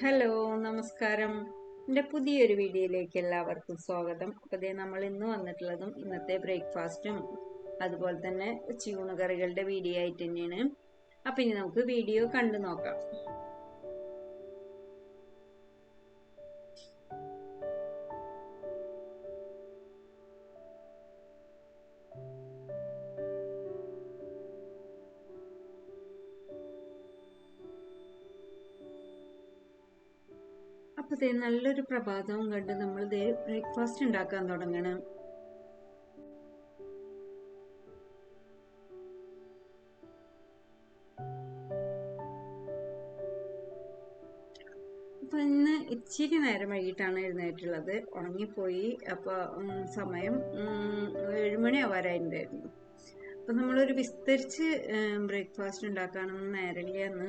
Hello നമസ്കാരം. എന്റെ പുതിയൊരു വീഡിയോയിലേക്ക് എല്ലാവർക്കും സ്വാഗതം. അപ്പോൾ ദേ നമ്മൾ ഇന്ന് വന്നിട്ടുള്ളതും ഇന്നത്തെ ബ്രേക്ക്ഫാസ്റ്റും അതുപോലെ തന്നെ ചൂണുകറികളുടെ വീഡിയോ ആയിട്ട് തന്നെയാണ്. അപ്പം ഇനി നമുക്ക് വീഡിയോ കണ്ടു നോക്കാം. അപ്പോൾ നല്ലൊരു പ്രഭാതവും കണ്ട് നമ്മൾ ദേ ബ്രേക്ക്ഫാസ്റ്റ് ഉണ്ടാക്കാൻ തുടങ്ങണം. അപ്പൊ ഇന്ന് ഇച്ചിരി നേരം വൈകിട്ടാണ് എഴുന്നേറ്റുള്ളത്. ഉറങ്ങിപ്പോയി. അപ്പോൾ സമയം ഏഴുമണി ആവാറായിട്ടുണ്ടായിരുന്നു. അപ്പൊ നമ്മളൊരു വിസ്തരിച്ച് ബ്രേക്ക്ഫാസ്റ്റ് ഉണ്ടാക്കാനൊന്നും നേരമില്ല എന്ന്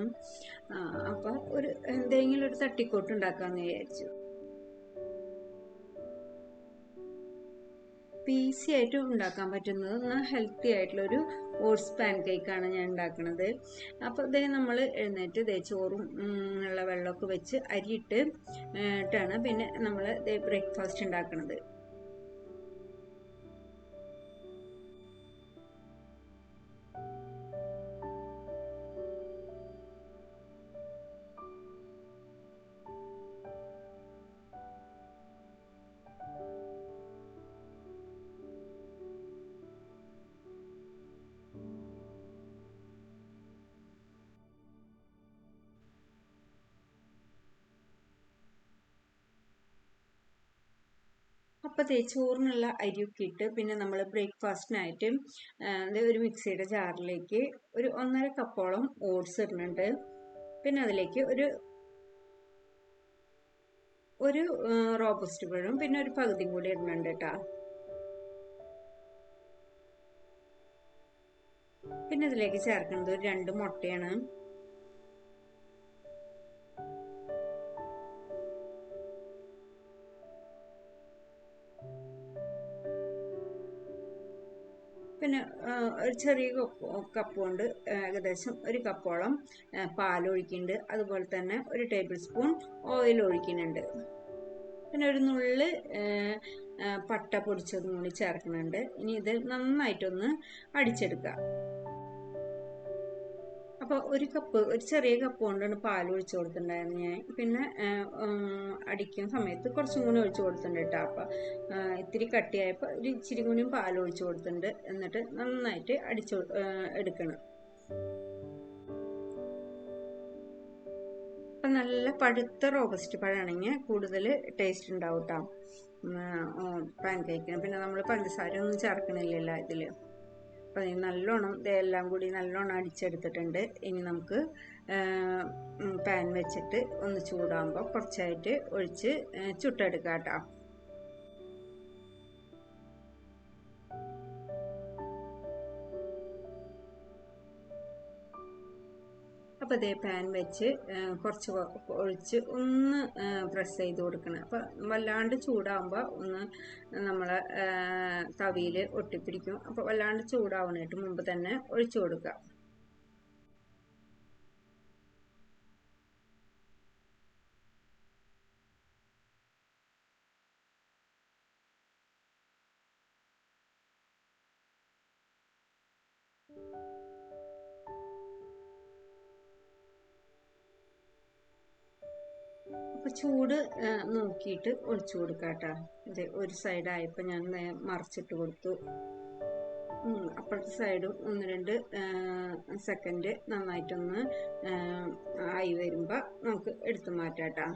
അപ്പൊ ഒരു എന്തെങ്കിലും ഒരു തട്ടിക്കോട്ട് ഉണ്ടാക്കാന്ന് വിചാരിച്ചു ഈസി ആയിട്ട് ഉണ്ടാക്കാൻ പറ്റുന്നത് എന്നാൽ ഹെൽത്തി ആയിട്ടുള്ള ഒരു ഓട്സ് പാൻ ആണ് ഞാൻ ഉണ്ടാക്കുന്നത് അപ്പോൾ ഇതേ നമ്മൾ എഴുന്നേറ്റ് ഇതേ ചോറും ഉള്ള വെള്ളമൊക്കെ വെച്ച് അരിയിട്ട് ഇട്ടാണ്. പിന്നെ നമ്മൾ ബ്രേക്ക്ഫാസ്റ്റ് ഉണ്ടാക്കുന്നത് അപ്പോൾ തേച്ചോറിനുള്ള അരിയൊക്കെ ഇട്ട് പിന്നെ നമ്മൾ ബ്രേക്ക്ഫാസ്റ്റിനായിട്ട് ഒരു മിക്സിയുടെ ജാറിലേക്ക് ഒരു ഒന്നര കപ്പോളം ഓട്സ് ഇടുന്നുണ്ട്. പിന്നെ അതിലേക്ക് ഒരു ഒരു റോബസ്റ്റ് പഴം പിന്നെ ഒരു പകുതിയും കൂടി ഇടുന്നുണ്ട് കേട്ടോ പിന്നെ അതിലേക്ക് ചേർക്കുന്നത് ഒരു രണ്ട് മുട്ടയാണ്. പിന്നെ ഒരു ചെറിയ കപ്പ് കൊണ്ട് ഏകദേശം ഒരു കപ്പോളം പാലൊഴിക്കുന്നുണ്ട്. അതുപോലെ തന്നെ ഒരു ടേബിൾ സ്പൂൺ ഓയിൽ ഒഴിക്കുന്നുണ്ട്. പിന്നെ ഒരു നുള്ള് പട്ട പൊടിച്ചതും കൂടി ചേർക്കുന്നുണ്ട്. ഇനി ഇത് നന്നായിട്ടൊന്ന് അടിച്ചെടുക്കുക. അപ്പോൾ ഒരു കപ്പ് ഒരു ചെറിയ കപ്പ് കൊണ്ടാണ് പാൽ ഒഴിച്ചു കൊടുത്തിട്ടുണ്ടായിരുന്നു ഞാൻ. പിന്നെ അടിക്കുന്ന സമയത്ത് കുറച്ചും കൂടി ഒഴിച്ചു കൊടുത്തിട്ടുണ്ട് കേട്ടോ അപ്പം ഇത്തിരി കട്ടിയായപ്പോൾ ഒരു ഇച്ചിരി കൂടി പാൽ ഒഴിച്ചു കൊടുത്തിട്ടുണ്ട്. എന്നിട്ട് നന്നായിട്ട് അടിച്ചു എടുക്കണം. അപ്പം നല്ല പഴുത്ത റോബസ്റ്റ് പഴമാണെങ്കിൽ കൂടുതൽ ടേസ്റ്റ് ഉണ്ടാവും കേട്ടോ പാൻ കേക്കിന്. പിന്നെ നമ്മൾ പഞ്ചസാര ഒന്നും ചേർക്കണില്ലല്ലോ ഇതിൽ അപ്പം നല്ലോണം ഇതെല്ലാം കൂടി നല്ലോണം അടിച്ചെടുത്തിട്ടുണ്ട്. ഇനി നമുക്ക് പാൻ വെച്ചിട്ട് ഒന്ന് ചൂടാകുമ്പോൾ കുറച്ചായിട്ട് ഒഴിച്ച് ചുട്ടെടുക്കാം കേട്ടോ അപ്പോൾ അതേ പാൻ വെച്ച് കുറച്ച് ഒഴിച്ച് ഒന്ന് പ്രസ് ചെയ്ത് കൊടുക്കണം. അപ്പോൾ വല്ലാണ്ട് ചൂടാകുമ്പോൾ ഒന്ന് നമ്മളെ തവിയിൽ ഒട്ടിപ്പിടിക്കും. അപ്പോൾ വല്ലാണ്ട് ചൂടാവണേട്ട് മുമ്പ് തന്നെ ഒഴിച്ച് കൊടുക്കുക ചൂട് നോക്കിയിട്ട് ഒഴിച്ചു കൊടുക്കാം കേട്ടോ ഇത് ഒരു സൈഡായപ്പോൾ ഞാൻ മറിച്ചിട്ട് കൊടുത്തു. അപ്പുറത്തെ സൈഡും ഒന്ന് രണ്ട് സെക്കൻഡ് നന്നായിട്ടൊന്ന് ആയി വരുമ്പോൾ നമുക്ക് എടുത്തു മാറ്റാം കേട്ടോ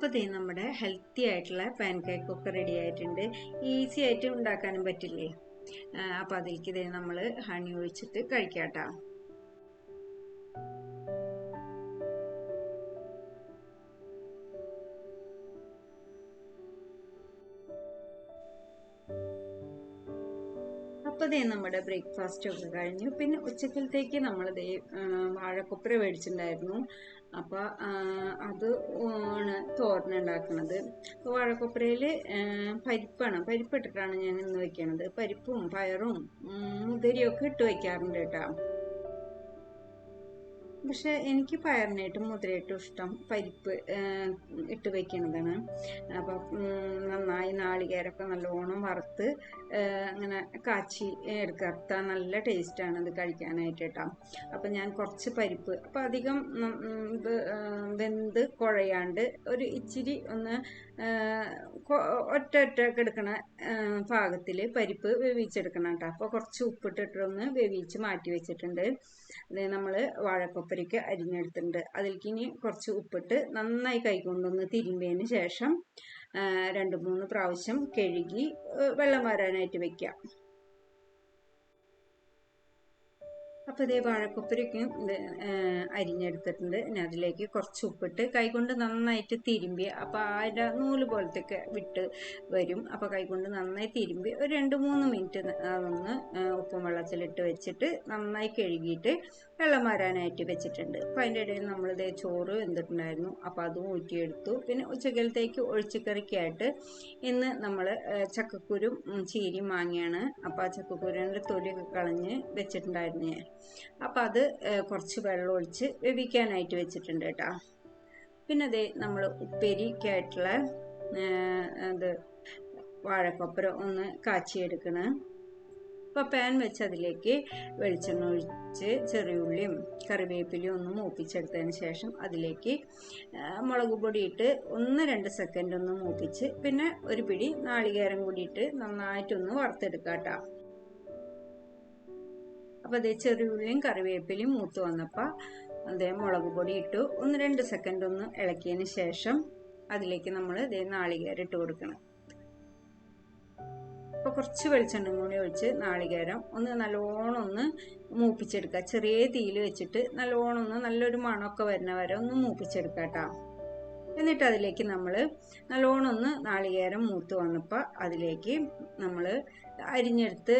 അപ്പോൾ ദേ നമ്മുടെ ഹെൽത്തി ആയിട്ടുള്ള പാൻ കേക്ക് ഒക്കെ റെഡി ആയിട്ടുണ്ട്. ഈസി ആയിട്ട് ഉണ്ടാക്കാനും പറ്റില്ലേ? അപ്പോൾ അതിലേക്ക് ദേ നമ്മൾ ഹണി ഒഴിച്ചിട്ട് കഴിക്കാട്ടോ. അപ്പോൾ ദേ നമ്മുടെ ബ്രേക്ക്ഫാസ്റ്റ് ഒക്കെ കഴിഞ്ഞു. പിന്നെ ഉച്ചക്കലത്തേക്ക് നമ്മൾ ദേ വാഴക്കൊപ്പര മേടിച്ചിട്ടുണ്ടായിരുന്നു. അപ്പോൾ അത് ആണ് തോരൻ ഉണ്ടാക്കുന്നത്. അപ്പോൾ വാഴക്കൊപ്പരയിൽ പരിപ്പാണ്. പരിപ്പ് ഇട്ടിട്ടാണ് ഞാൻ ഇന്ന് വെക്കണത്. പരിപ്പും പയറും മുതിരിയൊക്കെ ഇട്ട് വയ്ക്കാറുണ്ട് കേട്ടോ. പക്ഷെ എനിക്ക് പയറിനായിട്ടും മുതിരയായിട്ടും ഇഷ്ടം പരിപ്പ് ഇട്ട് വയ്ക്കുന്നതാണ് അപ്പം നന്നായി നാളികേരമൊക്കെ നല്ലോണം വറുത്ത് അങ്ങനെ കാച്ചി എടുക്കാത്ത നല്ല ടേസ്റ്റാണ് ഇത് കഴിക്കാനായിട്ട് കേട്ടോ. അപ്പം ഞാൻ കുറച്ച് പരിപ്പ് അപ്പം അധികം ഇത് വെന്ത് കുഴയാണ്ട് ഒരു ഇച്ചിരി ഒന്ന് ഒറ്റ ഒറ്റ എടുക്കണ പാകത്തിൽ പരിപ്പ് വേവിച്ചെടുക്കണം കേട്ടോ അപ്പോൾ കുറച്ച് ഉപ്പിട്ടിട്ടൊന്ന് വേവിച്ച് മാറ്റി വെച്ചിട്ടുണ്ട്. അത് നമ്മൾ വാഴക്കൊപ്പരയ്ക്ക് അരിഞ്ഞെടുത്തിട്ടുണ്ട്. അതിലേക്ക് ഇനി കുറച്ച് ഉപ്പിട്ട് നന്നായി കൈകൊണ്ടൊന്ന് തിരുമ്പിയതിന് ശേഷം രണ്ട് മൂന്ന് പ്രാവശ്യം കഴുകി വെള്ളം വരാനായിട്ട് വെക്കുക അപ്പോൾ ഇതേ വാഴക്കൊപ്പരയ്ക്കും അരിഞ്ഞെടുത്തിട്ടുണ്ട്. പിന്നെ അതിലേക്ക് കുറച്ച് ഉപ്പിട്ട് കൈകൊണ്ട് നന്നായിട്ട് തിരുമ്പി അപ്പോൾ ആ നൂൽ പോലത്തെയൊക്കെ വിട്ട് വരും. അപ്പോൾ കൈകൊണ്ട് നന്നായി തിരുമ്പി ഒരു രണ്ട് മൂന്ന് മിനിറ്റ് അതൊന്ന് ഉപ്പും വെള്ളത്തിലിട്ട് വെച്ചിട്ട് നന്നായി കഴുകിയിട്ട് വെള്ളം വരാനായിട്ട് വെച്ചിട്ടുണ്ട്. അപ്പോൾ അതിന്റെ ഇടയിൽ നമ്മളിതേ ചോറ് വെന്തിട്ടുണ്ടായിരുന്നു. അപ്പോൾ അതും ഊറ്റിയെടുത്തു. പിന്നെ ഉച്ചക്കലത്തേക്ക് ഒഴിച്ചുകറിക്കായിട്ട് ഇന്ന് നമ്മൾ ചക്കക്കുരും ചീരി മാങ്ങിയാണ്. അപ്പോൾ ആ ചക്കക്കുരുവിന്റെ തൊലിയൊക്കെ കളഞ്ഞ് വെച്ചിട്ടുണ്ടായിരുന്നു. ഞാൻ അപ്പോൾ അത് കുറച്ച് വെള്ളം ഒഴിച്ച് വേവിക്കാനായിട്ട് വെച്ചിട്ടുണ്ട് കേട്ടോ. പിന്നെ അതേ നമ്മൾ ഉപ്പേരിക്കായിട്ടുള്ള അത് വാഴക്കൊപ്പര ഒന്ന് കാച്ചിയെടുക്കണം. അപ്പോൾ പാൻ വെച്ച് അതിലേക്ക് വെളിച്ചെണ്ണ ഒഴിച്ച് ചെറിയുള്ളിയും കറിവേപ്പിലയും ഒന്ന് മൂപ്പിച്ചെടുത്തതിന് ശേഷം അതിലേക്ക് മുളക് ഇട്ട് ഒന്ന് രണ്ട് സെക്കൻഡ് ഒന്ന് മൂപ്പിച്ച് പിന്നെ ഒരു പിടി നാളികേരം കൂടിയിട്ട് നന്നായിട്ടൊന്ന് വറുത്തെടുക്കാം കേട്ടോ അപ്പോൾ അതേ ചെറിയുള്ളിയും കറിവേപ്പിലയും മൂത്ത് വന്നപ്പോൾ അതേ മുളക് പൊടി ഇട്ടു. ഒന്ന് രണ്ട് സെക്കൻഡ് ഒന്ന് ഇളക്കിയതിന് ശേഷം അതിലേക്ക് നമ്മൾ ഇതേ നാളികേരം ഇട്ട് കൊടുക്കണം. അപ്പോൾ കുറച്ച് വെളിച്ചെണ്ണ കൂടി ഒഴിച്ച് നാളികേരം ഒന്ന് നല്ലോണം ഒന്ന് മൂപ്പിച്ചെടുക്കുക. ചെറിയ തീയിൽ വെച്ചിട്ട് നല്ലോണം ഒന്ന് നല്ലൊരു മണമൊക്കെ വരുന്ന വരെ ഒന്ന് മൂപ്പിച്ചെടുക്കുക കേട്ടോ. എന്നിട്ട് അതിലേക്ക് നമ്മൾ നല്ലോണം ഒന്ന് നാളികേരം മൂത്ത് വന്നപ്പോൾ അതിലേക്ക് നമ്മൾ അരിഞ്ഞെടുത്ത്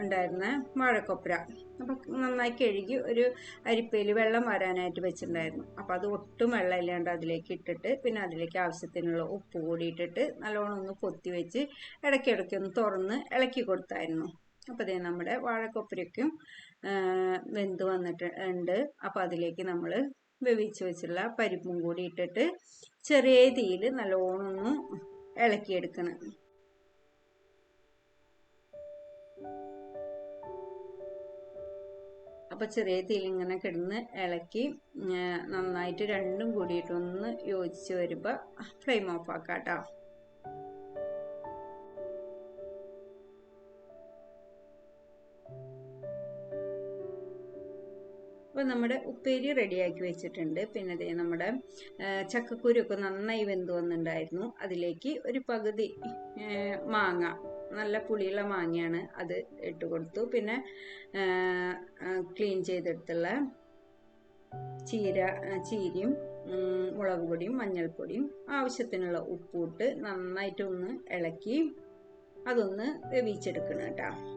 ഉണ്ടായിരുന്ന വാഴക്കൊപ്ര. അപ്പം നന്നായി കഴുകി ഒരു അരിപ്പയിൽ വെള്ളം വരാനായിട്ട് വെച്ചിട്ടുണ്ടായിരുന്നു. അപ്പം അത് ഒട്ടും വെള്ളം ഇല്ലാണ്ട് അതിലേക്ക് ഇട്ടിട്ട് പിന്നെ അതിലേക്ക് ആവശ്യത്തിനുള്ള ഉപ്പ് കൂടി ഇട്ടിട്ട് നല്ലോണം ഒന്ന് പൊത്തി വെച്ച് ഇടയ്ക്കിടയ്ക്ക് ഒന്ന് തുറന്ന് ഇളക്കി കൊടുത്തായിരുന്നു. അപ്പോൾ അതേ നമ്മുടെ വാഴക്കൊപ്പരയ്ക്കും വെന്ത് വന്നിട്ട് ഉണ്ട്. അപ്പോൾ അതിലേക്ക് നമ്മൾ വേവിച്ച് വെച്ചുള്ള പരിപ്പും കൂടി ഇട്ടിട്ട് ചെറിയ തീയിൽ നല്ലോണം ഒന്ന് ഇളക്കിയെടുക്കണം. അപ്പോൾ ചെറിയ തീയിൽ ഇങ്ങനെ കിടന്ന് ഇളക്കി നന്നായിട്ട് രണ്ടും കൂടിയിട്ടൊന്ന് യോജിച്ച് വരുമ്പോൾ ഫ്ലെയിം ഓഫ് ആക്കാം അപ്പോൾ നമ്മുടെ ഉപ്പേരി റെഡിയാക്കി വെച്ചിട്ടുണ്ട്. പിന്നെ അതേ നമ്മുടെ ചക്കക്കുരു ഒക്കെ നന്നായി വെന്തു വന്നിട്ടുണ്ടായിരുന്നു. അതിലേക്ക് ഒരു പകുതി മാങ്ങ. നല്ല പുളിയുള്ള മാങ്ങയാണ് അത് ഇട്ട് കൊടുത്തു. പിന്നെ ക്ലീൻ ചെയ്തെടുത്തുള്ള ചീര ചീരയും മുളക് പൊടിയും മഞ്ഞൾപ്പൊടിയും ആവശ്യത്തിനുള്ള ഉപ്പൂട്ട് നന്നായിട്ട് ഒന്ന് ഇളക്കി അതൊന്ന് വേവിച്ചെടുക്കണം കേട്ടോ.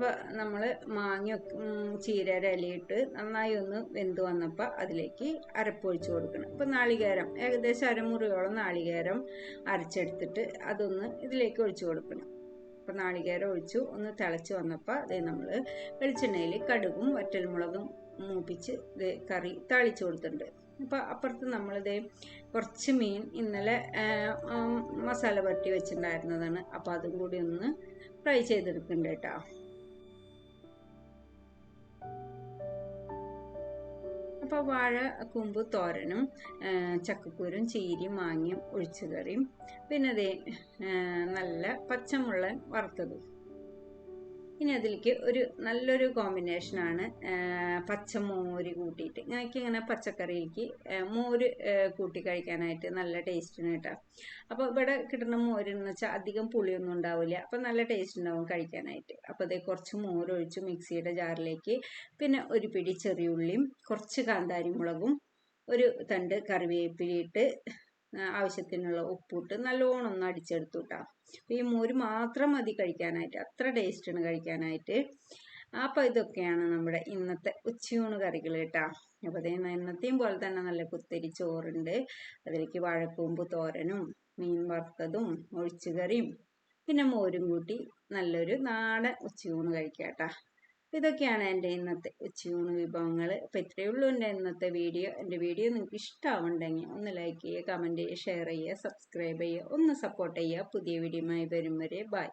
അപ്പോൾ നമ്മൾ മാങ്ങ ചീരയുടെ ഇലയിട്ട് നന്നായി ഒന്ന് വെന്ത് വന്നപ്പോൾ അതിലേക്ക് അരപ്പ് ഒഴിച്ച് കൊടുക്കണം. ഇപ്പോൾ നാളികേരം ഏകദേശം അരമുറിയോളം നാളികേരം അരച്ചെടുത്തിട്ട് അതൊന്ന് ഇതിലേക്ക് ഒഴിച്ചു കൊടുക്കണം. അപ്പോൾ നാളികേരം ഒഴിച്ചു ഒന്ന് തിളച്ച് വന്നപ്പോൾ അത് നമ്മൾ വെളിച്ചെണ്ണയിൽ കടുകും വറ്റൽമുളകും മൂപ്പിച്ച് ഇത് കറി തളിച്ചു കൊടുത്തിട്ടുണ്ട്. അപ്പോൾ അപ്പുറത്ത് നമ്മളിത് കുറച്ച് മീൻ ഇന്നലെ മസാല പറ്റി വെച്ചിട്ടുണ്ടായിരുന്നതാണ്. അപ്പോൾ അതും കൂടി ഒന്ന് ഫ്രൈ ചെയ്തെടുക്കുന്നുണ്ട് കേട്ടോ അപ്പോൾ വാഴ കുമ്പ് തോരനും ചക്കക്കൂരും ചീരിയും മാങ്ങയും ഒഴിച്ചുകറിയും. പിന്നെ അതേ നല്ല പച്ചമുള്ളൻ വറുത്തതും. ഇനി അതിലേക്ക് ഒരു നല്ലൊരു കോമ്പിനേഷനാണ് പച്ചമോര് കൂട്ടിയിട്ട്. ഞങ്ങൾക്ക് ഇങ്ങനെ പച്ചക്കറിയിലേക്ക് മോര് കൂട്ടി കഴിക്കാനായിട്ട് നല്ല ടേസ്റ്റിന് കേട്ടോ. അപ്പോൾ ഇവിടെ കിട്ടുന്ന മോരെന്ന് വെച്ചാൽ അധികം പുളിയൊന്നും ഉണ്ടാവില്ല. അപ്പോൾ നല്ല ടേസ്റ്റ് ഉണ്ടാവും കഴിക്കാനായിട്ട്. അപ്പോൾ അതേ കുറച്ച് മോര് ഒഴിച്ച് മിക്സിയുടെ ജാറിലേക്ക് പിന്നെ ഒരു പിടി ചെറിയുള്ളിയും കുറച്ച് കാന്താരി മുളകും ഒരു തണ്ട് കറിവേപ്പിലിട്ട് ആവശ്യത്തിനുള്ള ഉപ്പിട്ട് നല്ലോണം ഒന്ന് അടിച്ചെടുത്തു കേട്ടോ ഈ മോര് മാത്രം മതി കഴിക്കാനായിട്ട് അത്ര ടേസ്റ്റാണ് കഴിക്കാനായിട്ട്. അപ്പോൾ ഇതൊക്കെയാണ് നമ്മുടെ ഇന്നത്തെ ഉച്ചയൂണ് കറികൾ കേട്ടോ അപ്പോൾ അതേ ഇന്നത്തെയും പോലെ തന്നെ നല്ല കുത്തരി ചോറുണ്ട്. അതിലേക്ക് വാഴക്കൂമ്പ് തോരനും മീൻ വറുത്തതും ഒഴിച്ചുകറിയും പിന്നെ മോരും കൂട്ടി നല്ലൊരു നാടൻ ഉച്ചയൂണ് കഴിക്കാം കേട്ടോ ഇതൊക്കെയാണ് എന്റെ ഇന്നത്തെ ഉച്ചയൂണ് വിഭവങ്ങൾ അപ്പോൾ ഇത്രയേ ഉള്ളൂ എന്റെ ഇന്നത്തെ വീഡിയോ. എന്റെ വീഡിയോ നിങ്ങൾക്ക് ഇഷ്ടമാവുണ്ടെങ്കിൽ ഒന്ന് ലൈക്ക് ചെയ്യുക കമന്റ് ചെയ്യുക ഷെയർ ചെയ്യുക സബ്സ്ക്രൈബ് ചെയ്യുക ഒന്ന് സപ്പോർട്ട് ചെയ്യുക. പുതിയ വീഡിയോയുമായി വരും വരെ ബൈ.